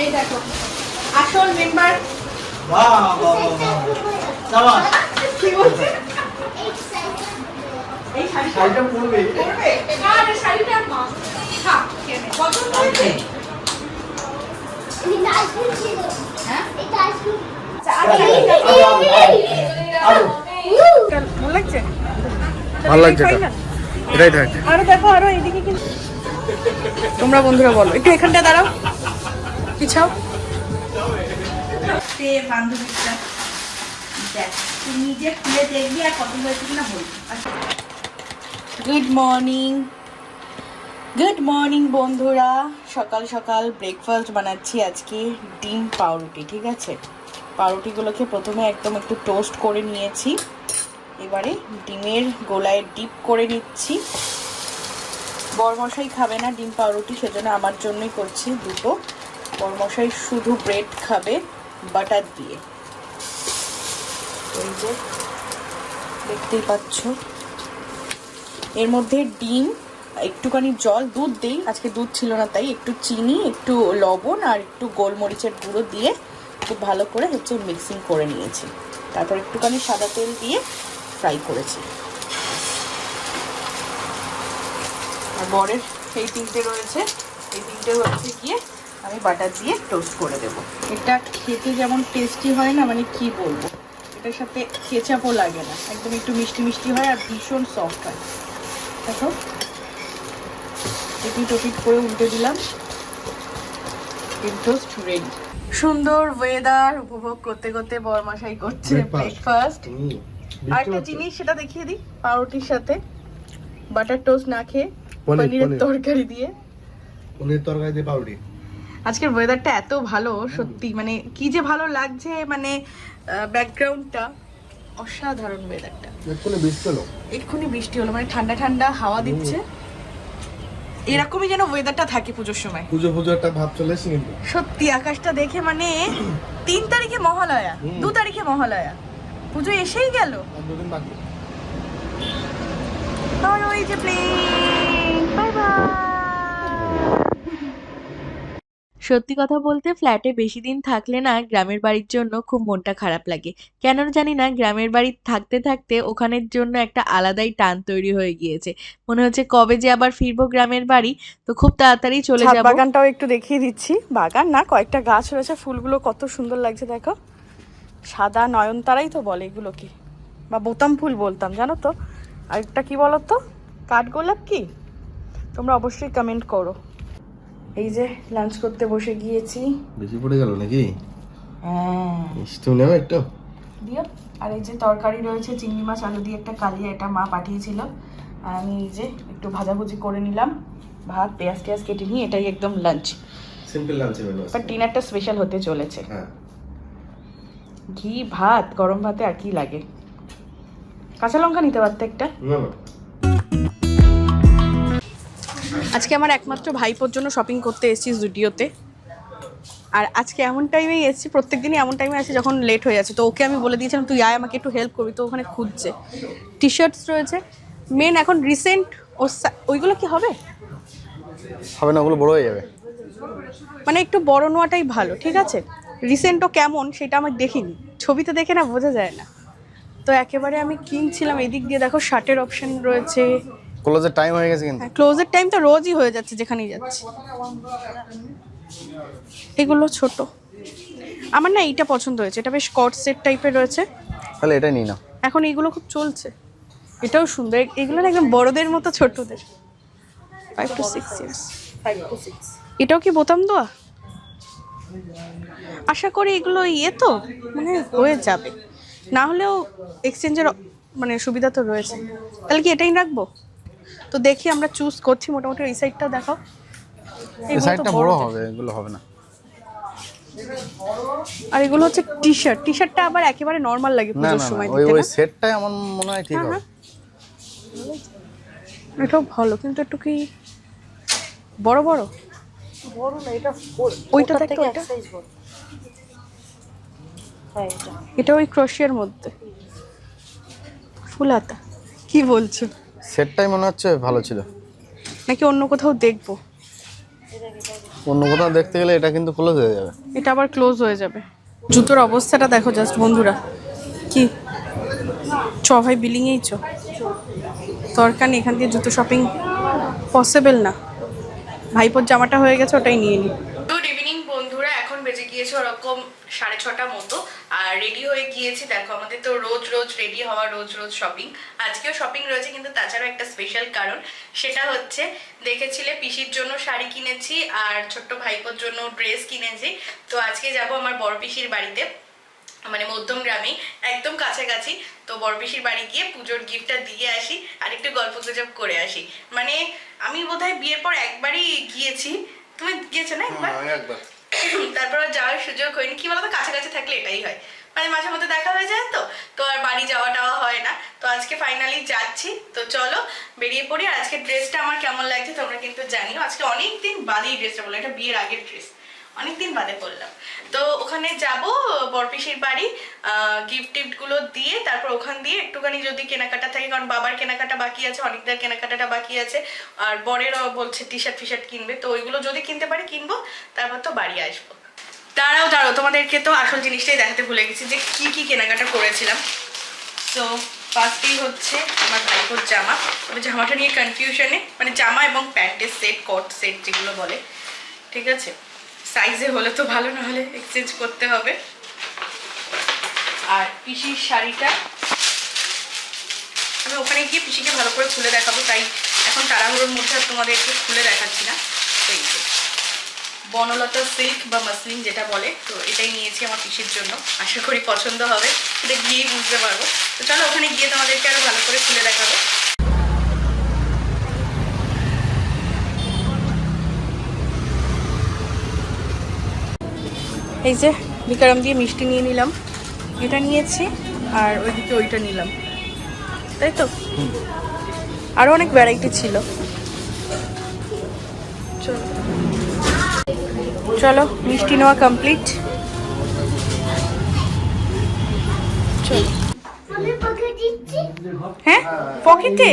এই দেখো। আসল মেম্বার ভালো লাগছে? আরও দেখো আরও এদিকে কিন্তু। তোমরা বন্ধুরা বলো। একটু এখানটা দাঁড়াও। পিছাও সে বান্ধবীটা। দেখ তুই নিজে খুলে দেখবি আর কত হয়েছে কিনা বলবি। গুড মর্নিং গুড মর্নিং বন্ধুরা। সকাল সকাল ব্রেকফাস্ট বানাচ্ছি আজকে ডিম পাউরুটি ঠিক আছে? পাউরুটিগুলোকে প্রথমে একদম একটু টোস্ট করে নিয়েছি। এবারে ডিমের গোলায় ডিপ করে নিচ্ছি। বরমশাই খাবে না ডিম পাউরুটি সেজন্য আমার জন্যই করছি দুটো। বরমশাই শুধু ব্রেড খাবে বাটার দিয়ে। এই যে, দেখতেই পাচ্ছ। এর মধ্যে ডিম, একটুখানি জল, দুধ দিই, আজকে দুধ ছিল না তাই একটু চিনি, একটু লবণ আর একটু গোলমরিচের গুঁড়ো দিয়ে খুব ভালো করে হচ্ছে মিক্সিং করে নিয়েছি। তারপর একটুখানি সাদা তেল দিয়ে ফ্রাই করেছি। আর বরের এই তিনটে রয়েছে। এই তিনটে হচ্ছে গিয়ে আমি বাটার দিয়ে টোস্ট করে দেব। এটা খেতে যেমন টেস্টি হয় না মানে কি বলব? এটার সাথে কেচাপও লাগে না। একদম একটু মিষ্টি মিষ্টি হয় আর ভীষণ সফট হয়। দেখো এপিট ওপিট করে উল্টে দিলাম। ডিম টোস্ট রেডি সুন্দর ওয়েদার উপভোগ করতে করতে বরমাশাই করছে ব্রেকফাস্ট আর একটা জিনিস সেটা দেখিয়ে দিই পাউরুটির সাথে। বাটার টোস্ট না খেয়ে পনিরের তরকারি দিয়ে। পনির তরকারি দিয়ে পাউরুটি। আজকের ওয়েদারটা এত ভালো সত্যি মানে কি যে ভালো লাগছে মানে ব্যাকগ্রাউন্ডটা অসাধারণ ওয়েদারটা এক্ষুনি বৃষ্টি হলো। এক্ষুনি বৃষ্টি হলো মানে ঠান্ডা ঠান্ডা হাওয়া দিচ্ছে। এরকমই যেন ওয়েদারটা থাকে পুজোর সময়। পুজো পুজো একটা ভাব চলে এসে কিন্তু। সত্যি আকাশটা দেখে মানে তিন তারিখে মহালয়া। দু তারিখে মহালয়া। পুজো এসেই গেল। দুদিন বাকি। ওই যে প্লেন বাই বাই সত্যি কথা বলতে ফ্ল্যাটে বেশি দিন থাকলে না গ্রামের বাড়ির জন্য খুব মনটা খারাপ লাগে। কেন জানি না গ্রামের বাড়ি থাকতে থাকতে ওখানের জন্য একটা আলাদাই টান তৈরি হয়ে গিয়েছে। মনে হচ্ছে কবে যে আবার ফিরবো গ্রামের বাড়ি তো খুব তাড়াতাড়ি চলে যাব। বাগানটাও একটু দেখিয়ে দিচ্ছি। বাগান না কয়েকটা গাছ রয়েছে ফুলগুলো কত সুন্দর লাগছে দেখো। সাদা নয়নতারাই তো বলে এগুলোকে। বা বোতাম ফুল বলতাম জানো তো? আরেকটা কি বলো তো কাঠগোলাপ কি? তোমরা অবশ্যই কমেন্ট করো। এই যে লাঞ্চ করতে বসে গিয়েছি। বেশি পড়ে গেল নাকি? হ্যাঁ। মিষ্টি নেবে একটু। দিও। আর এই যে তরকারি রয়েছে চিংড়ি মাছ আলু দিয়ে একটা কালিয়া এটা মা পাঠিয়েছিল। আর আমি এই যে একটু ভাজাভুজি করে নিলাম। ভাত পেঁয়াজ টেয়াজ কেটে নিয়ে এটাই একদম লাঞ্চ সিম্পল লাঞ্চের মেনু বাট ডিনারটা স্পেশাল হতে চলেছে। হ্যাঁ। ঘি ভাত গরম ভাতে আর কি লাগে? কাঁচা লঙ্কা নিতে পারতে একটা? না না। আজকে আমার একমাত্র ভাইপোর জন্য শপিং করতে এসেছি জুডিওতে। আর আজকে এমন টাইমেই এসেছি প্রত্যেক দিনই এমন টাইমে আসি যখন লেট হয়ে যাচ্ছে। তো ওকে আমি বলে দিয়েছিলাম তুই আয় আমাকে একটু হেল্প করবি। তো ওখানে খুঁজছে। টি শার্টস রয়েছে। মেন এখন রিসেন্ট ও ওইগুলো কি হবে? হবে না ওগুলো বড় হয়ে যাবে। মানে একটু বড় নেওয়াটাই ভালো ঠিক আছে? রিসেন্টও কেমন সেটা আমি দেখিনি। ছবিতে দেখে না বোঝা যায় না। তো একেবারে আমি কিনছিলাম এদিক দিয়ে দেখো শার্টের অপশন রয়েছে। কলেজের টাইম হয়ে গেছে কিন্তু। হ্যাঁ ক্লোজের টাইম তো রোজই হয়ে যাচ্ছে যেখানেই যাচ্ছি। এগুলো ছোট। আমার না এইটা পছন্দ হয়েছে। এটা বেশ কট সেট টাইপের রয়েছে। তাহলে এটা নিই না এখন এইগুলো খুব চলছে। এটাও সুন্দর। এগুলো না একদম বড়দের মতো ছোটদের। ফাইভ টু সিক্স ইয়ার্স এটাও কি বোতাম দোয়া? আশা করি এগুলো ইয়ে তো মানে হয়ে যাবে। না হলেও এক্সচেঞ্জের মানে সুবিধা তো রয়েছে। তাহলে কি এটাই রাখব? তো দেখি আমরা চুজ করছি মোটামুটি এই সাইডটা দেখাও এই সাইডটা বড় হবে এগুলো হবে না। আর এগুলো হচ্ছে টি শার্ট টি শার্টটা আবার একেবারে নর্মাল লাগে না পুজোর না না, সময় ওই ওই সেটটাই আমার মনে হয় ঠিক হ্যাঁ, হবে। এটাও ভালো কিন্তু একটু কি বড় বড়? ওইটা দেখো ওইটা। এটা। ওই ক্রোশিয়ার মধ্যে। ফুল হাতা। কি বলছো? সেটটাই মনে হচ্ছে ভালো ছিল। নাকি অন্য কোথাও দেখব? অন্য কোথাও দেখতে গেলে এটা কিন্তু ক্লোজ হয়ে যাবে। এটা আবার ক্লোজ হয়ে যাবে। জুতোর অবস্থাটা দেখো জাস্ট বন্ধুরা। কি? চ ভাই বিলিংয়েই চ দরকার নেই এখান দিয়ে জুতো শপিং পসিবল না। ভাইপোর জামাটা হয়ে গেছে ওটাই নিয়ে নি। গুড ইভিনিং বন্ধুরা এখন বেজে গিয়েছে ওরকম সাড়ে ছটা মতো। রেডি হয়ে গিয়েছি। দেখো আমাদের তো রোজ রোজ রেডি হওয়া রোজ রোজ শপিং আজকেও শপিং রয়েছে কিন্তু তাছাড়াও একটা স্পেশাল কারণ। সেটা হচ্ছে দেখেছিলে পিসির জন্য শাড়ি কিনেছি আর ছোট্ট ভাইপোর জন্য ড্রেস কিনেছি। তো আজকে যাব আমার বড় পিসির বাড়িতে মানে মধ্যম গ্রামে একদম কাছাকাছি। তো বড় পিসির বাড়ি গিয়ে পুজোর গিফটটা দিয়ে আসি আর একটু গল্প গুজব করে আসি। মানে আমি বোধহয় বিয়ের পর একবারই গিয়েছি। তুমি গিয়েছো না একবার? একবার। তারপর যাওয়ার সুযোগ হয়নি। কি বলতো কাছাকাছি থাকলে এটাই হয়। মানে মাঝে মধ্যে দেখা হয়ে যায় তো? তো আর বাড়ি যাওয়া টাওয়া হয় না। তো আজকে ফাইনালি যাচ্ছি। তো চলো, বেরিয়ে পড়ি। আর আজকে ড্রেসটা আমার কেমন লাগছে তোমরা কিন্তু জানিও। আজকে অনেক দিন বাদেই ড্রেসটা বললাম, এটা বিয়ের আগের ড্রেস অনেকদিন বাদে করলাম তো ওখানে যাব, বরপিসির বাড়ি গিফট টিফটগুলো দিয়ে তারপর ওখান দিয়ে একটুখানি যদি কেনাকাটা থাকে, কারণ বাবার কেনাকাটা বাকি আছে, অনেকদের কেনাকাটাটা বাকি আছে, আর বরেরও বলছে টি শার্ট ফি শার্ট কিনবে। তো ওইগুলো যদি কিনতে পারি কিনবো, তারপর তো বাড়ি আসব। দাঁড়াও দাঁড়াও, তোমাদেরকে তো আসল জিনিসটাই দেখাতে ভুলে গেছি যে কি কি কেনাকাটা করেছিলাম। সো ফার্স্টেই হচ্ছে আমার ভাইপোর জামা। তবে জামাটা নিয়ে কনফিউশনে মানে জামা এবং প্যান্টের সেট কট সেট যেগুলো বলে। ঠিক আছে? সাইজে হলে তো ভালো না হলে এক্সচেঞ্জ করতে হবে। আর পিসির শাড়িটা, আমি ওখানে গিয়ে পিসিকে ভালো করে খুলে দেখাবো, তাই এখন তাড়াহুড়োর মধ্যে আর তোমাদেরকে খুলে দেখাচ্ছি না। যে। বনলতা সিল্ক বা মাসলিন যেটা বলে তো এটাই নিয়েছি আমার পিসির জন্য। আশা করি পছন্দ হবে সেটা গিয়েই বুঝতে পারব। তো চলো ওখানে গিয়ে তোমাদেরকে আরও ভালো করে খুলে দেখাবো। এই যে বিকারাম দিয়ে মিষ্টি নিয়ে নিলাম। এটা নিয়েছি আর ওইদিকে ওইটা নিলাম। তাই তো? আরও অনেক ভ্যারাইটি ছিল। চলো। চলো মিষ্টি নেওয়া কমপ্লিট চলো। হ্যাঁ? পকেটে?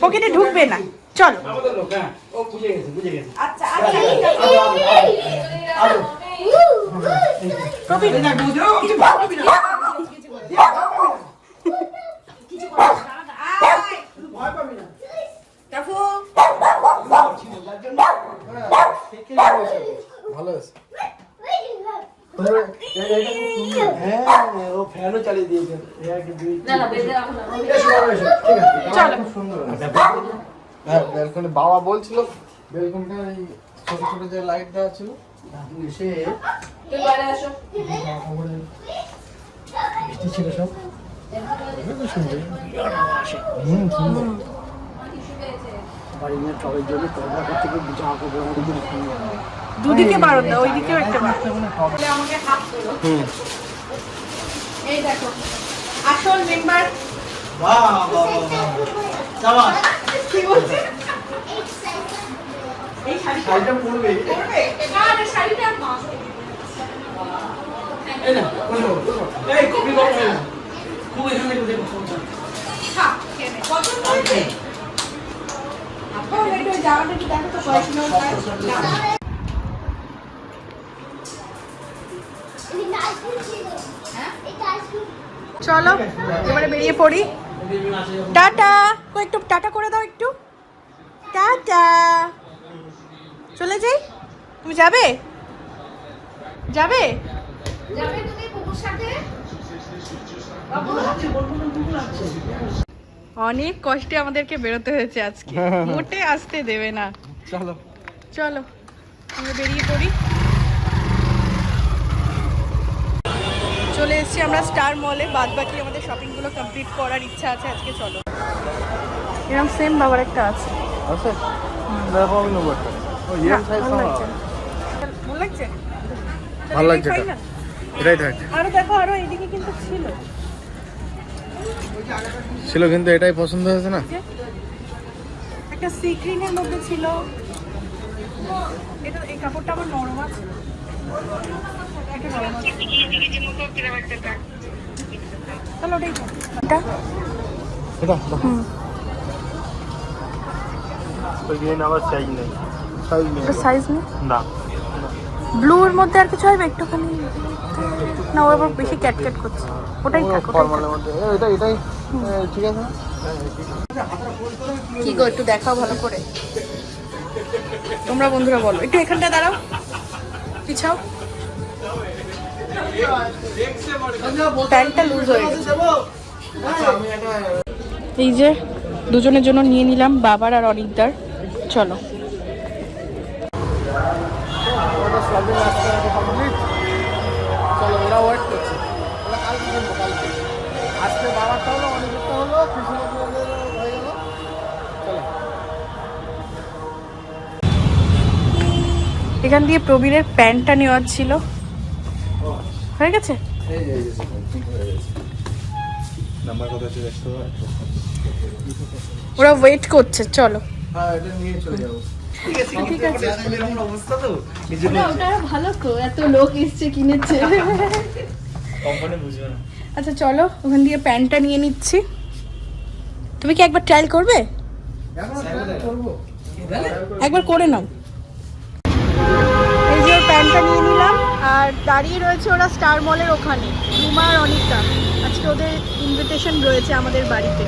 পকেটে ঢুকবে না। চলো। ও আচ্ছা আচ্ছা ভালো হ্যাঁ হ্যাঁ বাবা বলছিল ছোট ছোট যে লাইট দেওয়া ছিল সব সুন্দর নিয়ে টবের জন্য করতে গিয়ে জামা কাপড় আমাদের দুদিকে বারণ দাও ওইদিকেও একটা বারণ আমাকে হাফ করো হুম। এই দেখো আসল মেম্বার বাহ বাহ বাহ সাবাস। কি বলছে? এই শাড়িটা শাড়িটা পরবে। পরবে? আর শাড়িটা মা এই না বসো বসো এই কপি করো খুব এখান দেখো। পছন্দ হয়েছে চলো এবারে বেরিয়ে পড়ি। টাটা। কো একটু টাটা করে দাও একটু। টাটা। চলে যাই? তুমি যাবে? যাবে? যাবে তুমি সাথে? অনেক কষ্টে আমাদেরকে বেরোতে হয়েছে আজকে। মোটে আসতে দেবে না। চলো। চলো আমরা বেরিয়ে পড়ি। চলে এসেছি আমরা স্টার মলে বাদ বাকি আমাদের শপিংগুলো কমপ্লিট করার ইচ্ছা আছে আজকে চলো। এরকম সেম বাবার একটা আছে। আছে? দেখো আমি নেব একটা ও সাইজ ভালো লাগছে। ভালো লাগছে ভালো। এটাই থাক আরও দেখো আরও এদিকে কিন্তু ছিল। ছিল কিন্তু এটাই পছন্দ হয়েছে না? একটা সি গ্রিনের মধ্যে ছিল। এটা এই কাপড়টা আমার নরম আছে। তাহলে ওটাই। এটা? গ্রিন আবার সাইজ নেই। সাইজ নেই। সাইজ নেই? না। ব্লুর মধ্যে আর কিছু হবে একটুখানি না ও আবার বেশি ক্যাট ক্যাট করছে। ওটাই থাক এটা এটাই ঠিক আছে? কি গো একটু দেখাও ভালো করে। তোমরা বন্ধুরা বলো। একটু এখানটা দাঁড়াও। পিছাও। প্যান্টটা লুজ হয়ে গেছে। এই যে দুজনের জন্য নিয়ে নিলাম বাবার আর অনিকদার চলো। ওটা সবই রাস্তা কমপ্লিট চলো ওরা ওয়েট করছে। ওরা কালকে কিনবো কালকে। আজকে বাবারটা হলো অনেকটা হলো কৃষ্ণনগরের হয়ে গেল। চলো। এখান দিয়ে প্রবীরের প্যান্টটা নেওয়ার ছিল। হয়ে গেছে? হয়ে ওরা ওয়েট করছে চলো। হ্যাঁ এটা নিয়ে চলে যাব। ঠিক আছে। এরকম অবস্থা তো ওটা ভালো তো এত লোক এসছে কিনেছে। আচ্ছা চলো ওখান দিয়ে প্যান্টটা নিয়ে নিচ্ছি। তুমি কি একবার ট্রায়াল করবে? একবার করে নাও। এই যে প্যান্টটা নিয়ে নিলাম আর দাঁড়িয়ে রয়েছে ওরা স্টার মলের ওখানে রুমা আর অনিতা। আজকে ওদের ইনভিটেশন রয়েছে আমাদের বাড়িতে।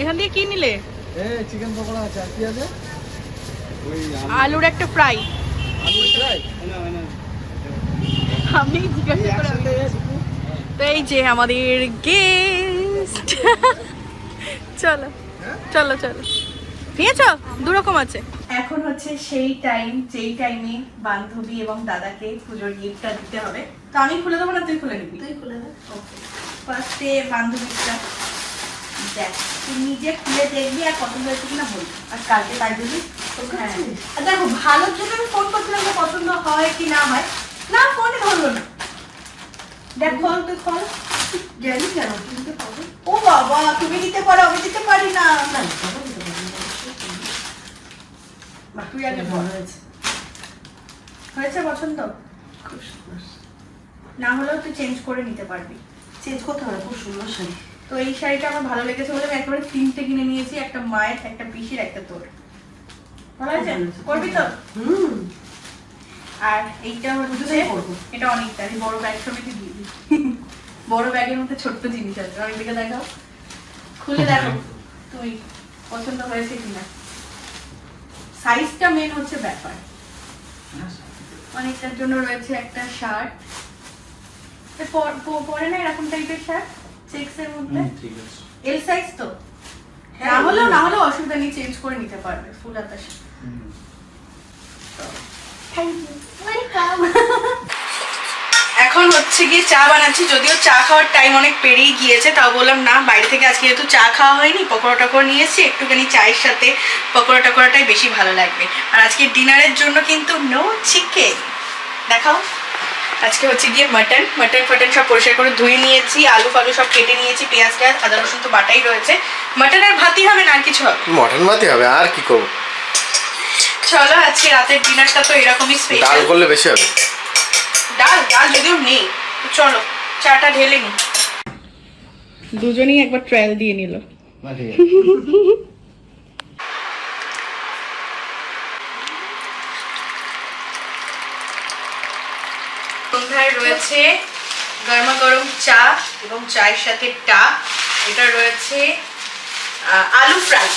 এখান দিয়ে কি নিলে? চিকেন পকোড়া আছে আর কি আছে? আলুর একটা ফ্রাই আমি জিজ্ঞাসা তো এই যে আমাদের গেস্ট চলো চলো চলো। নিয়েছো? দু রকম আছে। এখন হচ্ছে সেই টাইম যেই টাইমে বান্ধবী এবং দাদাকে পুজোর গিফটটা দিতে হবে। তো আমি খুলে দেবো না তুই খুলে নিবি? তুই খুলে দে। ফার্স্টে বান্ধবীটা দেখ তুই নিজে খুলে দেখবি আর পছন্দ হয়েছে কিনা বলবি। আর কালকে তাই দিবি হ্যাঁ। আর দেখো ভালোর জন্য আমি ফোন করছিলাম যে পছন্দ হয় কি না হয়। না ফোনে ধরলো না। দেখ খোল তুই খোল। জানি কেন ও বাবা তুমি দিতে পারো আমি দিতে পারি না। তুই আগে হয়েছে। পছন্দ? না হলেও তুই চেঞ্জ করে নিতে পারবি। চেঞ্জ করতে হবে খুব সুন্দর শাড়ি। তো এই শাড়িটা আমার ভালো লেগেছে বলে আমি একেবারে তিনটে কিনে নিয়েছি একটা মায়ের একটা পিসির একটা তোর। ভালো আছে করবি তো? হুম। আর এইটা হচ্ছে। এটা অনেকটা আমি বড় ব্যাগ সমেত দিয়ে দিই। বড় ব্যাগের মধ্যে ছোট্ট জিনিস আছে। অনেক দিকে দেখাও। খুলে দেখো তুমি পছন্দ হয়েছে কিনা। সাইজটা মেন হচ্ছে ব্যাপার। অনেকটার জন্য রয়েছে একটা শার্ট পরে না এরকম টাইপের শার্ট এর মধ্যে ঠিক আছে। এল সাইজ তো। না হলেও না হলেও অসুবিধা নেই চেঞ্জ করে নিতে পারবে ফুল হাতা থ্যাংক ইউ ওয়েলকাম এখন হচ্ছে গিয়ে চা বানাচ্ছি যদিও চা খাওয়ার টাইম অনেক পেরিয়ে গিয়েছে তাও বললাম না বাইরে থেকে আজকে যেহেতু চা খাওয়া হয়নি পকোড়া টকোড়া নিয়ে এসেছি একটুখানি চায়ের সাথে পকোড়া টকোড়াটাই বেশি ভালো লাগবে। আর আজকে ডিনারের জন্য কিন্তু নো চিকেন দেখাও। আজকে হচ্ছে গিয়ে মাটন মাটন ফাটন সব পরিষ্কার করে ধুয়ে নিয়েছি আলু ফালু সব কেটে নিয়েছি পেঁয়াজ টেয়াজ আদা রসুন তো বাটাই রয়েছে। মাটন আর ভাতই হবে না আর কিছু হবে? মটন ভাতই হবে আর কি করব? চলো আজকে রাতের ডিনারটা তো এরকমই স্পেশাল ডাল করলে বেশি হবে? ডাল ডাল যদিও নেই তো চলো চাটা ঢেলে নি। দুজনেই একবার ট্রায়াল দিয়ে নিল না ঠিক আছে সন্ধ্যায় রয়েছে গরমা গরম চা এবং চায়ের সাথে টা। এটা রয়েছে আলু ফ্রাই।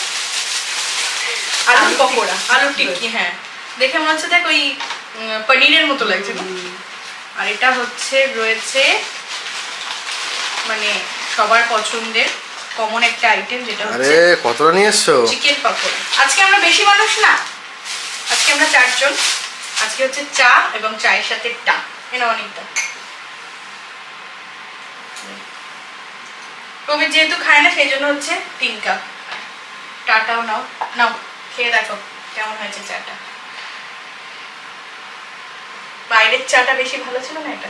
আলু পকোড়া। আলু টিক্কি হ্যাঁ। দেখে মনে হচ্ছে দেখ ওই পনিরের মতো লাগছে না? আর এটা হচ্ছে রয়েছে মানে সবার পছন্দের কমন একটা আইটেম যেটা আরে হচ্ছে কতটা নিয়ে এসছো? চিকেন পকোড়া। আজকে আমরা বেশি মানুষ না। আজকে আমরা চারজন। আজকে হচ্ছে চা এবং চায়ের সাথে টা। এটা অনেকটা প্রবীর যেহেতু খায় না সেই জন্য হচ্ছে তিন কাপ টাটাও নাও। নাও খেয়ে দেখো কেমন হয়েছে চাটা। বাইরের চাটা বেশি ভালো ছিল না এটা?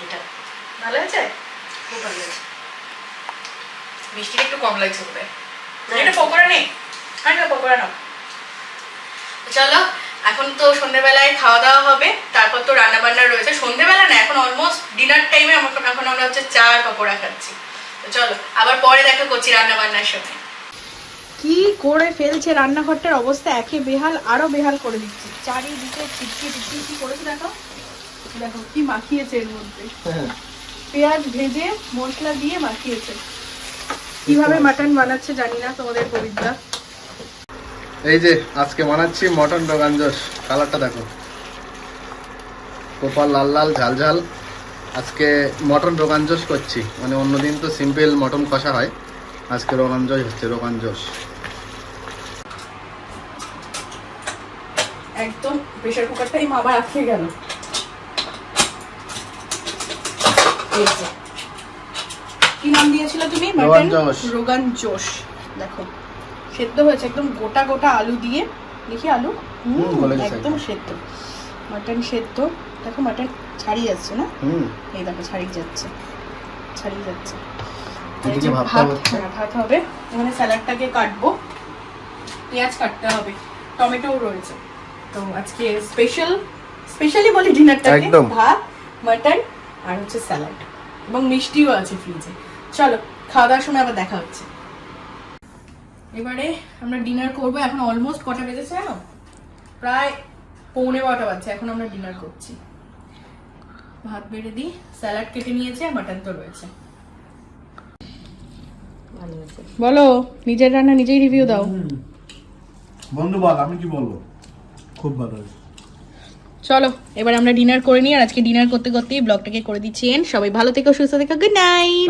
এটা। ভালো হয়েছে? খুব ভালো হয়েছে। মিষ্টিটা একটু কম লাগছে বোধ এটা পকোড়া নেই? না পকোড়া নাও। চলো এখন তো সন্ধ্যেবেলায় খাওয়া দাওয়া হবে তারপর তো রান্না বান্না রয়েছে। সন্ধ্যেবেলা না এখন অলমোস্ট ডিনার টাইমে এখন আমরা হচ্ছে চা আর পকোড়া খাচ্ছি। তো চলো আবার পরে দেখা করছি রান্না বান্নার সময় কি করে ফেলছে রান্নাঘরটার অবস্থা? একে বেহাল আরও বেহাল করে দিচ্ছে। চারিদিকে ছিটকে ছিটকে কি করেছে দেখো? দেখো কি মাখিয়েছে এর মধ্যে। পেঁয়াজ ভেজে মশলা দিয়ে মাখিয়েছে। কীভাবে মাটন বানাচ্ছে জানি না তোমাদের কবিতা। এই যে আজকে বানাচ্ছি মটন রোগান জোশ। কালারটা দেখো। কোপাল লাল লাল ঝাল ঝাল। আজকে মটন রোগান জোশ করছি। মানে অন্যদিন তো সিম্পল মটন কষা হয়। আজকে রোগান জোশ হচ্ছে রোগান জোশ। একদম প্রেশার কুকারটাই মা আবার আটকে গেল। কি নাম দিয়েছিল তুমি? রোগান জোশ। রোগান জোশ। দেখো। সেদ্ধ হয়েছে একদম গোটা গোটা আলু দিয়ে। দেখি আলু? একদম সেদ্ধ। মাটন সেদ্ধ। দেখো মাটন ছাড়িয়ে যাচ্ছে না? এই দেখো ছাড়িয়ে যাচ্ছে। ছাড়িয়ে যাচ্ছে। হ্যাঁ, ভাত হবে। এখানে স্যালাডটাকে কাটবো। পেঁয়াজ কাটতে হবে। টমেটোও রয়েছে। তো আজকে স্পেশাল স্পেশালি বলি ডিনারটাকে ভাত মাটন আর হচ্ছে স্যালাড। এবং মিষ্টিও আছে ফ্রিজে চলো খাওয়া দাওয়ার সময় আবার দেখা হচ্ছে। এবারে আমরা ডিনার করব এখন অলমোস্ট কটা বেজেছে জানো? প্রায় পৌনে বারোটা বাজছে এখন আমরা ডিনার করছি। ভাত বেড়ে দিই স্যালাড কেটে নিয়েছে আর মাটন তো রয়েছে। বলো নিজের রান্না নিজেই রিভিউ দাও। বন্ধু বল আমি কি বলব? খুব ভালো হয়েছে। চলো এবার আমরা ডিনার করে নিই আর আজকে ডিনার করতে করতেই ব্লগটাকে করে দিচ্ছি। সবাই ভালো থেকো সুস্থ থেকো গুড নাইট